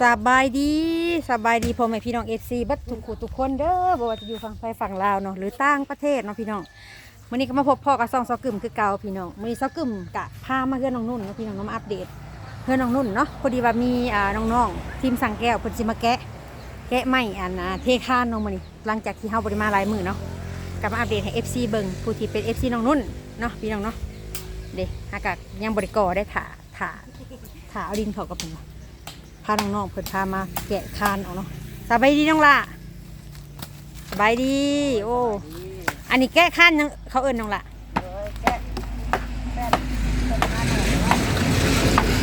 สบายดีสบายดีพ่อแม่พี่น้องเอฟซีบัดทุกคู่ทุกคนเด้อบ่ว่าจะอยู่ฝั่งไทยฝั่งลาวเนาะหรือต่างประเทศเนาะพี่น้องมื้อนี้ก็มาพบพ่อกับซองซอกึมคือเก่าพี่น้องมื้อนี้ซอกึมกะพามาเฮือนน้องนุ่นเนาะพี่น้องนาะมาอัปเดตเฮือนน้องนุ่นเนาะพอดีว่ามีอ่าน้องๆทีมสั่งแก้วเพิ่นสิมาแกะ แกะไม้อันน่ะเทคานเนาะมื้อนี้หลังจากที่เฮาบ่ได้มาหลายมื้อเนาะก็มาอัปเดตให้ FC เบิ่งผู้ที่เป็น FC น้องนุ่นเนาะพี่น้องเนาะเด้หากะยังบ่ได้ก่อได้ถ่าถ่าถ่าเอาดินเขากับเพิ่นว่า พาน้องๆเพิ่นพามาแกะคานเอาเนาะสบายดีน้องละสบายดี โอ้ อันนี้แกะคานยังเขาเอิ้นน้องละ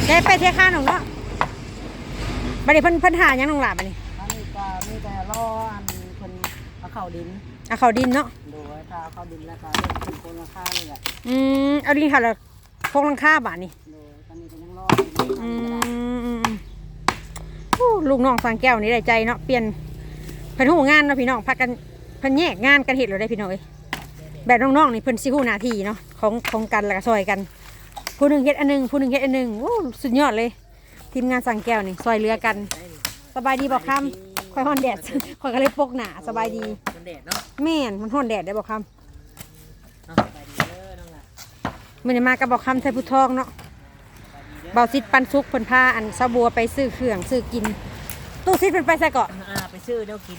แกะไปเทคานน้องเนาะบัดนี้เพิ่นเพิ่นหาหยังน้องละบัดนี้อันนี้ก็มีแต่รออันเพิ่นเอาเข้าดินเอาเขาดินเนาะโดยถ้าเอาเข้าดินแล้วก็เริ่มเป็นคนราคานี่แหละอืมเอาดินค่ะแล้วพกหลังคาบาดนี้โดยตอนนี้ก็ยังรออืมอืมอืมโอ้ ลูกน้องฟังแก้วนี่ได้ใจเนาะเปลี่ยนเพิ่นหูงานเนาะพี่น้องพักกันเพิ่นแยกงานกันเฮ็ดเลยได้พี่น้องเอ้แบบน้องๆนี่เพิ่นสิฮู้หน้าที่เนาะของของกันแล้วก็ซอยกัน ผู้หนึ่งเฮ็ดอันหนึงผู้หนึ่งเฮ็ดอันหนึงโอ้สุดยอดเลย ทีมงานสั่งแก้วนี่ซอยเรือกัน สบายดีบอกคำคอยฮ้อนแดดคอยก็เลยปกหนาสบายดีมันแดดเนาะแม่นมันฮ้อนแดดได้บอกคเนาะไปดีเด้อน้องล่ะำมื้อนี้มากับบอกคำไทยผู้ทองเนาะเบาซิดปันสุกเพิ่นพาอันซาบัวไปซื้อเครื่องซื้อกิน ตู้ซิดเพิ่นไปใส่เกาะอ่าไปซื้อเดี๋ยวกิน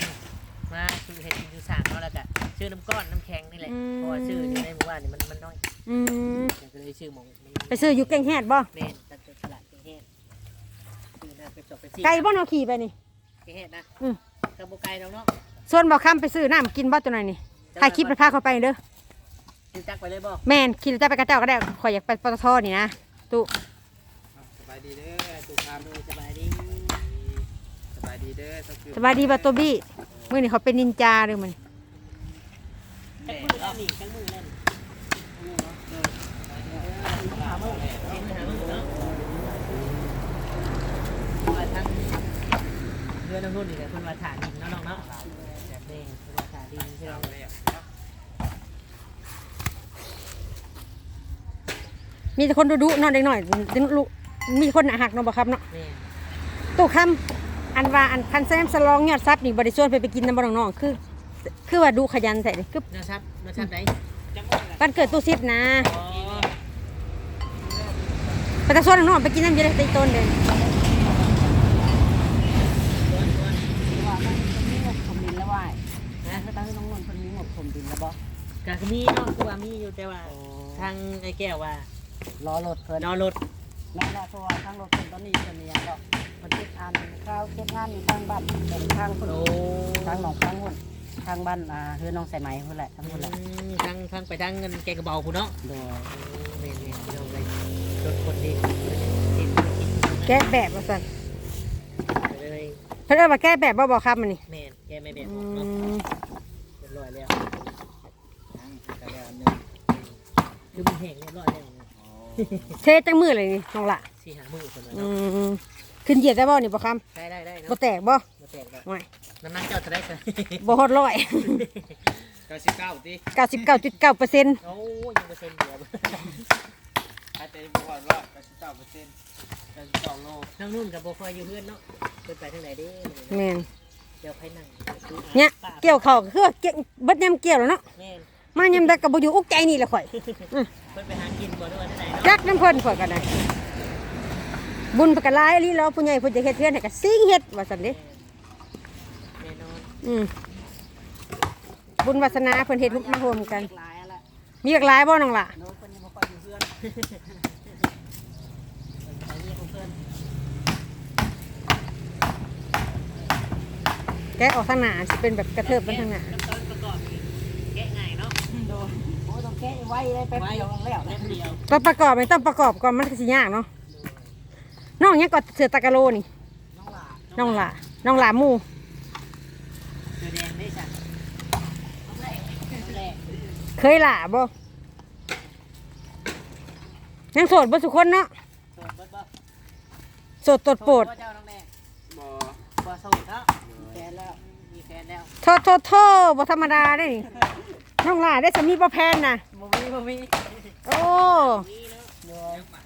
มาซื้อเห็ดกินอยู่สามเนาะแล้วก็ซื้อน้ำก้อนน้ำแข็งนี่แหละเพราะว่าซื้ออยู่ในหมู่บ้านนี่มันมันน้อยอืมก็เลยซื้อหมองมันไปซื้ออยู่แก่งแฮดบ่แม่นตัดตลาดแห้งซื้อน้ำไปจบไปซื้อไกลบ่เนาะขี่ไปนี่แห้งนะอืมกระบุไก่เนาะส่วนบอกคำไปซื้อน้ำกินบ่ตัวไหนนี่ถ่ายคลิปแล้วพาเขาไปเด้อซื้อจักไปเลยบ่แม่นขี่รถจักรไปกระเจ้าก็ได้ข่อยอยากไปปตทนี่นะตู้สบายดีเด้อตุกคามโดยสบาย ดีสบายดีเด้อสักคือสบายดีบ่ตัวบี้มื้อนี้เขาเป็นนินจาเลยมันจักมือแล้วนี่จักมือแล้วนี่หามือเห็นหามือเนาะว่าทั้งเรือน้ำนุ่นนี่แหละคนว่าฐานดินเนาะน้องเนาะแบบนี้คนว่าฐานดินที่เรามีแต่คนดุๆเนาะเด็กหน่อยเด็กลูกมีคนหนาหักเนาะบ่ครับเนาะแม่ตู้คำ อันว่าอันคันแซมสลองยอดซับนี่บ่ได้ชวนไปไปกินน้ำบ่น้องๆคือ คือว่าดูขยันใส่ดิคือนาชับนาชับไหนวันเกิดตู้ซิดนะอ๋อไปตะชวนน้องๆไปกินน้ำเยอะเลยตีต้นเลยว่ามันมีงบถมดินแล้วว่านะก็ตั้งให้น้องนนท์เพิ่นมีงบถมดินแล้วบ่กะมีเนาะคือว่ามีอยู่แต่ว่า ทางไอ้แก้วว่ารอรถเพิ่นนอรถนั่นแหละเพราะว่าทางรถเพิ่นตอนนี้เพิ่นมีหยังดอก มันติดอันข้าวเก็บงานอยู่ทางบ้านเป็นทางเพิ่นโอ้ทางหนองทางหุ่นทางบ้านอ่าเฮือน้องใส่ไหมพุ่นแหละทางพุ่นแหละทางทางไปทางเงินแกกระเบาคุณเนาะโดยเมนเมนพี่น้องเลยรถคนดีติดแก้แบบว่าซั่นเลยเพิ่นเอามาแก้แบบบ่บ่ครับมันนี่แมนแกไม่แบบอืเนาะมเรียบร้อยแล้วแต่ละอันหนึงคือมันแห้งเรียบร้อยแล้วเทจังมือเลยนี่น้องละสี่หามือคนอืเนาะม ขึ้นเหยียดได้บ่นี่บ่คำได้ได้ได้บ่เนาะแตกบ่มาแตกแบบไม่น้ำหนักเจ้าจะได้กันบ่ฮอดร้อย เก้าสิบเก้าติเก้าสิบเก้าจุดเก้าเปอร์เซ็นต์โอ้ยังเปอร์เซ็นต์เดียวถ้าจะบอกว่าว่าเก้าสิบเก้าเปอร์เซ็นต์เก้าสิบเก้าโลนั่งนุ่นกับโบคอยอยู่เพื่อนเนาะเปิดไปทางไหนเด้แม่นเดี๋ยวใครนั่งเนี่ยเกี่ยวเขาวก็คือว่าเกี่ยวเบิดยำเกี่ยวแล้วเนาะแม่นมายำได้กับบ่อยู่อุกใจนี่แหละข่อยเพิ่นไปหากินบ่ด้วยที่ไหนเนาะ จักน้ำเพิ่นข่อยก็ได้ บุญประกาหลายอีหลีรอผู้ใหญ่เพิ่นจะเฮ็ดเทือนให้ก็ซิ่งเฮ็ดว่าซั่นเด้แน่นอนอืมบุญวาสนาเพิ่นเฮ็ดมาโฮมกัน หลายอะไรมีหลากหลายบ่น้องล่ะโน้ตเพิ่นยังบ่ค่อยอยู่เฮือนเพิ่นไปเรียกเพิ่นแกะออกทางหน้าสิเป็นแบบกระเทิบไปทางหน้าขั้นตอนประกอบนี่แกะง่ายเนาะโดยโอ้ยต้องแกะไว้ได้แป๊บเดียวแล้วแป๊บเดียว ตอนประกอบไม่ต้องประกอบก่อนมันก็สิยากเนาะ น้องยังก็เสือตะกะโลนี่ น้องหลาน้องหล่าน้องหล่าหมู่เสื้อแดงได้จ้ะแรกเคยหล่าบ่ยังโสดบ่สุคนเนาะโสดเบิดบ่โสดตดโปรดเจ้าน้องแม่บ่บ่โสดเนาะแกะแล้ว มีแฟนแล้วโทษโทษโทษบ่ธรรมดาได้นี่น้องหล่าได้สามีบ่แพนน่ะบ่มีบ่มีโอ้ มีเนาะโ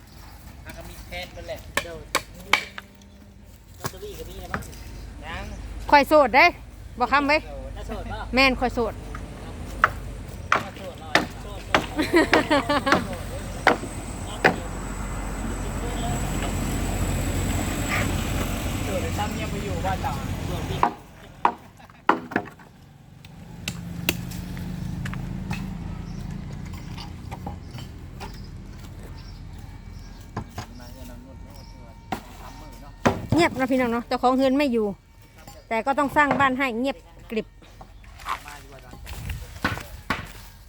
ดยถ้าก็มีแพทย์มันแหละเดี๋ยวกสวีก็มีนะมั้งยังข่อยโสดเด้บ่คำเว้ยน่าโสดป่ะแม่นข่อยโสดน่าโสดหน่อยโสดโสดเกิดตั้มเงียบไปอยู่ว่าต่าง โสดพี่ มาเงินน้ำนุ่นเนาะที่ว่าสามหมื่นเนาะ เงียบเนาะพี่น้องเนาะเจ้าของเฮือนไม่อยู่ แต่ก็ต้องสร้างบ้านให้เงียบกริบมาดีกว่าตอน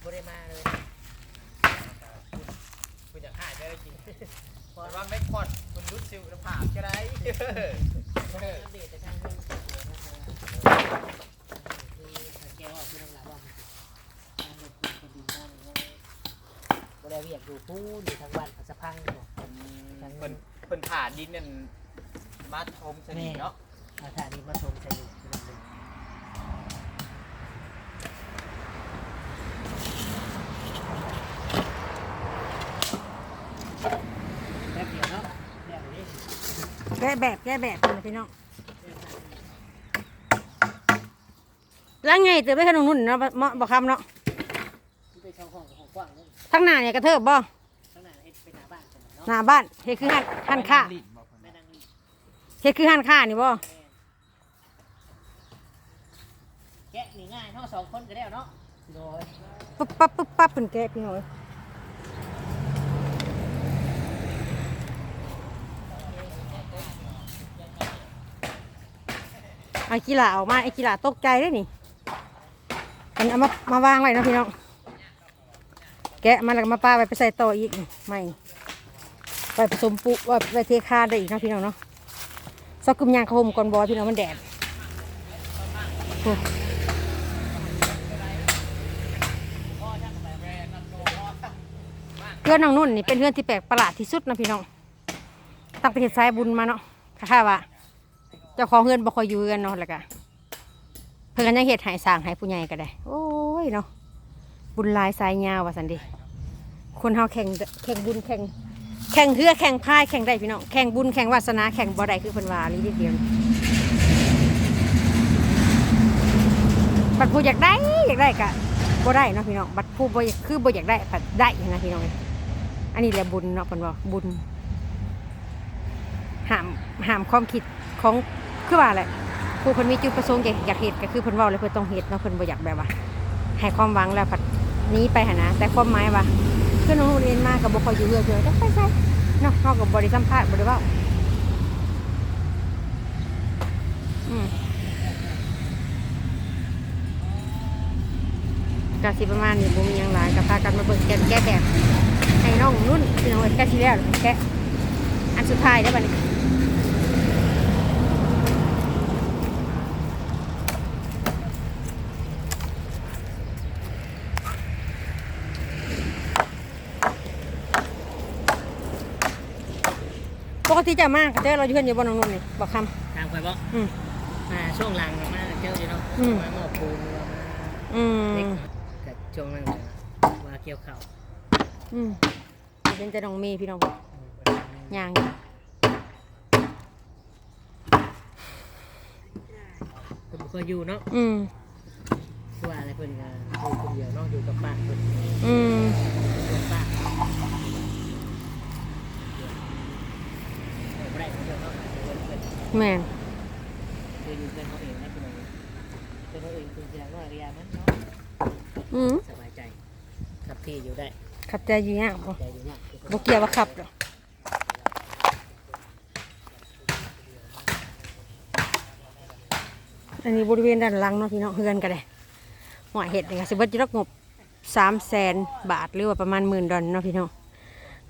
บ่ได้มาเลยคุณจะหายได้กินพอวางได้คอดคุณรุดซิวแล้วผ่าก็ได้อัปเดตแต่ทางเพิ่นคือแกว่าคือน้ำหนักว่าทางรถคนดินนั่นบ่ได้เวียกอยู่พูนอยู่ทางบ้านสะพังอยู่เพิ่นเพิ่นผ่าดินนั่น มาทมสนิทเนาะอาถานี้มาชมใส่อยู่คือนั่นเลยแป๊บเดียวเนาะแบบนี้แก้แบบแก้แบบนะพี่น้องแล้วไงเจอไปขนมนุ่นเนาะบ่บ่บ่คำเนาะที่ไปช่องห้องกับห้องกว้างเนาะทั้งหน้าเนี่ยกระเทิบบ่ข้างหน้าเฮ็ดเป็นหน้าบ้านกันเนาะหน้าบ้านเฮ็ดคือหันหันค่าแม่นางนี่เฮ็ดคือหันค่านี่บ่แกะนี่ง่ายเนาะสองคนก็แล้วเนาะโดยปุ๊บปั๊บปุ๊บปั๊บเป็นแกะพี่น้อยไอ้กีฬาออกมาไอ้กีฬาตกใจเลยนี่มันเอามามาวางไว้เนาะพี่น้องแกะมาแล้วก็มาป้าไปไปใส่ต่ออีกนี่ไม่ไปผสมปุว่าไปเทคาได้อีกเนาะพี่น้องเนาะ ซกกึมยางเขาห่มก่อนบอพี่น้องมันแดดเพื่อนน้องนุ่นนี่เป็นเพื่อนที่แปลกประหลาดที่สุดนะพี่น้องตั้งแต่เห็ดสายบุญมาเนาะค่ะว่าเจ้าของเพื่อนบ่คอยอยู่กันเนาะแล้วก็เพื่อนยังเห็ดหายสางหายผู้ใหญ่ก็ได้ โอ้ยเนาะบุญลายสายยาวว่าสันดีคนเฮาแข่งแข่งบุญแข่ง แข่งเรือแข่งพายแข่งได้พี่น้องแข่งบุญแข่งวาสนาแข่งบ่ได้คือเพิ่นว่าลีเดียวบัดผู้อยากได้อยากได้กะบ่ได้เนาะพี่น้องบัดผู้บ่อคือบ่อยากได้ผัดได้นะพี่น้องอันนี้แหละบุญเนาะเพิ่นว่าบุญห้ามห้ามความคิดของคือว่าอะไรผู้เพิ่นมีจุดประสงค์อยากอยากเฮ็ดก็คือเพิ่นเว้าแล้วเพิ่นต้องเฮ็ดเนาะเพิ่นบ่อยากแบบว่าให้ความหวังแล้วผัดนี้ไปหนะแต่ความหมายว่า พื่อนน้องเรียนมากับบุคคลอยู่เฮือเพื่อจักไปใช่เนาะเฮากับบริสัมภาษณ์บ่ได้เว้าอืมก็สิประมาณนี้บุมยังหลายกับพากันมาเบิ่งแกนแก้แบบให้น้องนุ่นพี่น้องเอ้ยแกะทีแรกแกะอันสุดท้ายได้อบัดนี้ ปกติจะมากเจอเราอยู่เพื่อนอยู่บนน้องนุ่นนี่บอกคทางไปบ่ำอืมมาช่วงหลังมาเจออยู่เนาะอืม มาหมอบปูนมาอืเล็กมกับช่วงนั้นก็มาเกี่ยวเข่าอืมเป็นแต่น้องเมย์พี่น้องย่างผมเคยอยู่เนาะอืมคือว่าอะไรเพิ่นก็อยู่คนเดียวเนาะอยู่กับป้าเพิ่นอืม อยู่กับป้าบ่ได้คนเดียวเนาะเพิ่นเพิ่น แม่นคืออยู่เพื่อนเขาเองนะพี่น้องเพื่อนเขาเองคือแสดงว่าระยะมันเนาะอืมสบายใจขับที่อยู่ได้ขับใจอยู่ย่างบ่ใจอยู่เนี่ยบ่เกี่ยวว่าขับหรอกอันนี้บริเวณด้านหลังเนาะพี่น้องเฮือนกันเลยหัวเห็ดนี่ก็สิเบิดจะรับงบสามแสนบาทหรือว่าประมาณหมื่นดอลเนาะพี่น้อง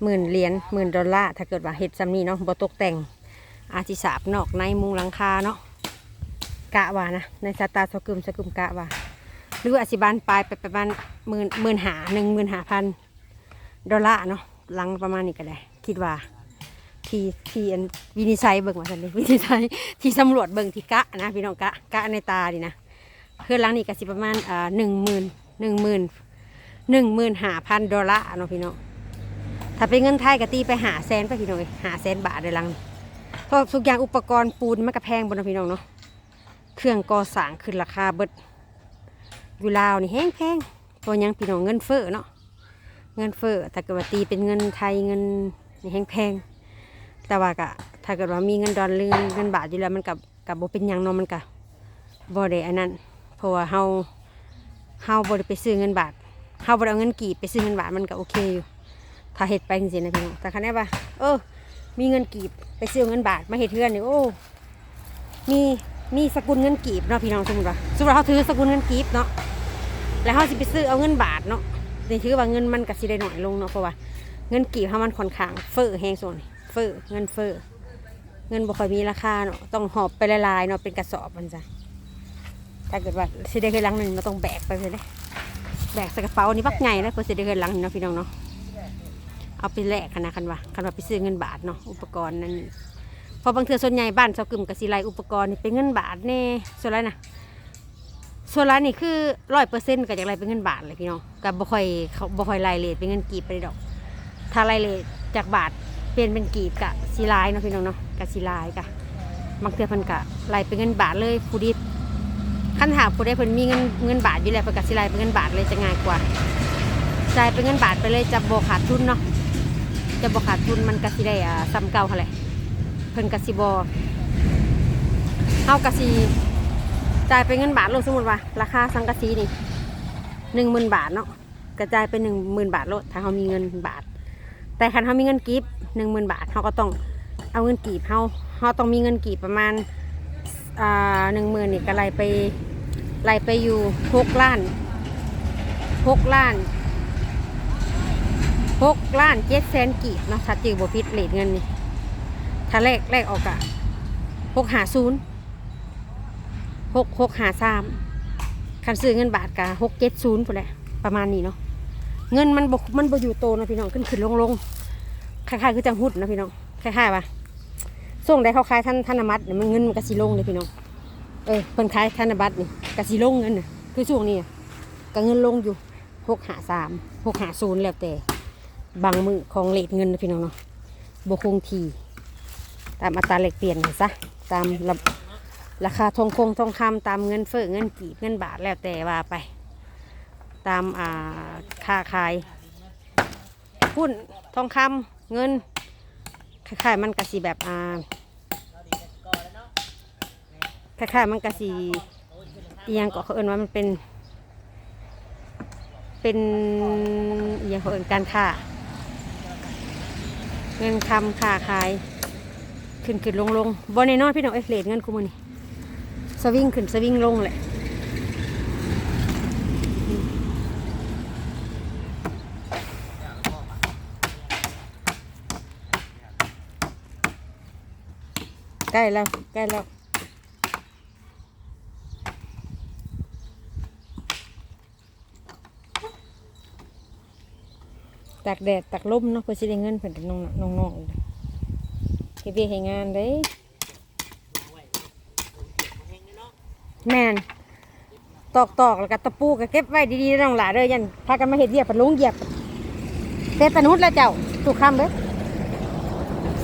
หมื่นเหรียญหมื่นดอลลาร์ถ้าเกิดว่าเห็ดซ้ำนี้เนาะบ่ตกแต่ง อาจิสาบนอกในมุงหลังคาเนาะกะว่านะในสตาสกุมสกุมกะว่าหรืออาสิบานปลายไปประมาณหมื่นหมื่นหาหนึ่งหมื่นหาพันดอลลาร์เนาะหลังประมาณนี้ก็ได้ คิดว่า ทีทีอันวินิจฉัยเบิ่งว่าสันนี้วินิจฉัยที่สำรวจเบิ่งที่กะนะพี่น้องกะกะในตาดีนะเพื่อหลังนี้ก็สิประมาณอ่าหนึ่งหมื่นหนึ่งหมื่นหนึ่งหมื่นห้าพันดอลลาร์เนาะพี่น้องถ้าเป็นเงินไทยก็ตีไปหาแสนไปพี่น้องหาแสนบาทเลยหลัง เพราะทุกอย่างอุปกรณ์ปูนมันก็แพงบนพี่น้องเนาะเครื่องก่อสร้างขึ้นราคาเบิดอยู่ลาวนี่แห้งแพงเพราะหยังพี่น้องเงินเฟ้อเนาะเงินเฟ้อถ้าเกิดว่าตีเป็นเงินไทยเงินนี่แห้งแพงแต่ว่าก็ถ้าเกิดว่ามีเงินดอลลาร์เงินบาทอยู่แล้วมันกับกับโบเป็นยังเนาะมันก็บ่ได้อันนั้นเพราะว่าเฮาเฮาบ่ได้ไปซื้อเงินบาทเฮาบ่ได้เอาเงินกีบไปซื้อเงินบาทมันก็โอเคอยู่ถ้าเฮ็ดไปจริงๆนะพี่น้องแต่คันนี้ว่าเออ มีเงินกีบไปซื้อเงินบาทมาเฮ็ดเทือนนี่โอ้ มีมีสกุลเงินกีบเนาะพี่น้องสมมติว่าสมมติว่าเขาถือสกุลเงินกีบเนาะแล้วเขาสิไปซื้อเอาเงินบาทเนาะนี่ถือว่าเงินมันก็สิได้หน่อยลงเนาะเพราะว่าเงินกีบเขามันค่อนข้างเฟ้อแฮงส่วนเฟ้อเงินเฟ้อเงินบ่ค่อยมีราคาเนาะต้องหอบไปละลายเนาะเป็นกระสอบมันจ้ะถ้าเกิดว่าสิได้เคยลังหนึ่งเราต้องแบกไปเลยแบกใส่กระเป๋านี่บักใหญ่เลยเพื่อสิได้เคยลังหนึ่งเนาะพี่น้องเนาะ เอาไปแลกกันนะคันว่าคันว่าไปซื้อเงินบาทเนาะอุปกรณ์นั่นพอบางเทื่อส่วนใหญ่บ้านเสากึ่มกับสีไลอุปกรณ์เป็นเงินบาทแน่ส่วนไรนะส่วนไรนี่คือร้อยเปอร์เซ็นต์ก็จากไรเป็นเงินบาทเลยพี่น้องกับบ่ค่อยเขาบ่ค่อยไลเลทเป็นเงินกีบไปดอก ถ้าไลเลทจากบาทเปลี่ยนเป็นกีบกะสีลายเนาะพี่น้องเนาะกะสีลายกะบบางเทื่อพิ่นกะไลเป็นเงินบาทเลยผู้ดีขั้นถาผู้ใดเพิ่นมีเงินเงินบาทอยู่แล้วเพิ่นกะสีไลเป็นเงินบาทเลยจะง่ายกว่าจ่ายเป็นเงินบาทไปเลยจะบ่ขาดทุนเนาะ จะบ่ขาดทุนมันกสิได้อ่าซ้ำเก่าหั่นแหละเพิ่นกสิบ่เฮากสิจ่ายเป็นเงินบาทลงสมมุติว่า ราคาสังกะสีนี่หนึ่งหมื่นบาทเนาะกระจายเป็นหนึ่งหมื่นบาทโลดถ้าเขามีเงินบาท แต่คันเขามีเงินกีบหนึ่งหมื่นบาทเขาก็ต้องเอาเงินกีบเขาเขาต้องมีเงินกีบประมาณอ่าหนึ่งหมื่นนี่ก็ไล่ไปไล่ไปอยู่หกล้านหกล้าน หกล้านเจ็ดแสนกีบเนาะถ้าจือบพิษเลทเงินนี่ถ้าแรกแรกออกอะหกหาศูนย์หกหกหาสามคันซื้อเงินบาทกะหกเจ็ดศูนย์พอแหละประมาณนี้เนาะเงินมันบกมันบอยู่โตนะพี่น้องขึ้นขึ้นลงลงคล้ายๆคือจังหุดนะพี่น้องคล้ายๆปะส่งได้เขาขายท่านธนบัตรเนี่ยมันเงินมันกระสีลงเลยพี่น้องเออเพิ่นขายธนบัตรนี่กระสีลงเงินน่ะคือช่วงนี้อะก็เงินลงอยู่หกหาสามหกหาศูนย์แล้วแต่ บางมือของเลทเงินพี่น้องเนาะบคงทีตามอัตราแลกเปลี่ยนซะตามรราคาทองคงทองคำตามเงินเฟ้อเงินกีบเงินบาทแล้วแต่ว่าไป ตามอ่าค่าขายหุ้นทองคำเงินคล้ายๆมันกะสีแบบอ่าคล้ายๆมันกะสีอียงก็เขาเอิ้นว่ามันเป็น เป็นเอหย่างเขาเอิ้นการค้า เงินคำค้าขาย ขึ้นขึ้นลงลงบอแน่นอนพี่น้องเอฟเลดเงินคุมือนี่สวิงขึ้นสวิงลงแหละใกล้แล้วใกล้แล้ว ตากแดดตากลมเนาะเพื่อสิได้เงินเพิ่นกับน้องน้องน้องๆเฮ็ดเวียกให้งานเด้แม่นตอกตอกแล้วก็ตะปูก็เก็บไว้ดีๆน้องหลาเด้อยันพากันมาเฮ็ดเวียกปะลุงเหยียบเตตานุษแล้วเจ้าตุกคำเด้อ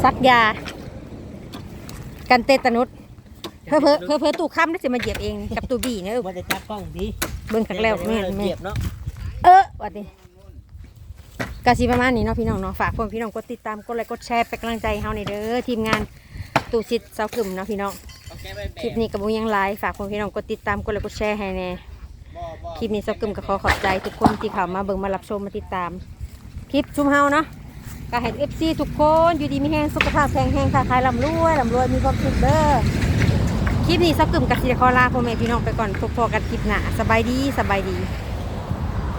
ซักยา กันเตตานุษเพื่อเพื่อเพื่อเพื่อตุกคำได้สิมาเหยียบเองกับตูบี้เนอะว่าจะจับกล้องดีเบิ่งคักแล้วแม่นแม่เจ็นบเนาะเออวัดดิ กะสิประมาณนี้เนาะพี่น้องเนาะฝากพ่อพี่น้องกดติดตามกดไลค์กดแชร์เป็นกำลังใจให้เฮาในเด้อทีมงานตู่ชิดเสากึ่มเนาะพี่น้องคลิปนี้กับบุยังไลฟ์ฝากพ่อพี่น้องกดติดตามกดไลค์กดแชร์ให้แน่คลิปนี้เสากึ่มก็ขอขอบใจทุกคนที่เข้ามาเบิ่งมารับชมมาติดตาม คลิปชุมเฮาเนาะก็ให้ FC ทุกคนอยู่ดีมีแห้งสุขภาพแข็งแรงค้าขายร่ำรวยร่ำรวยมีความสุขเด้อคลิปนี้เสากึ่มกับสิได้ขอลาพ่อแม่พี่น้องไปก่อนพบๆกันคลิปหน้าสบายดีสบายดี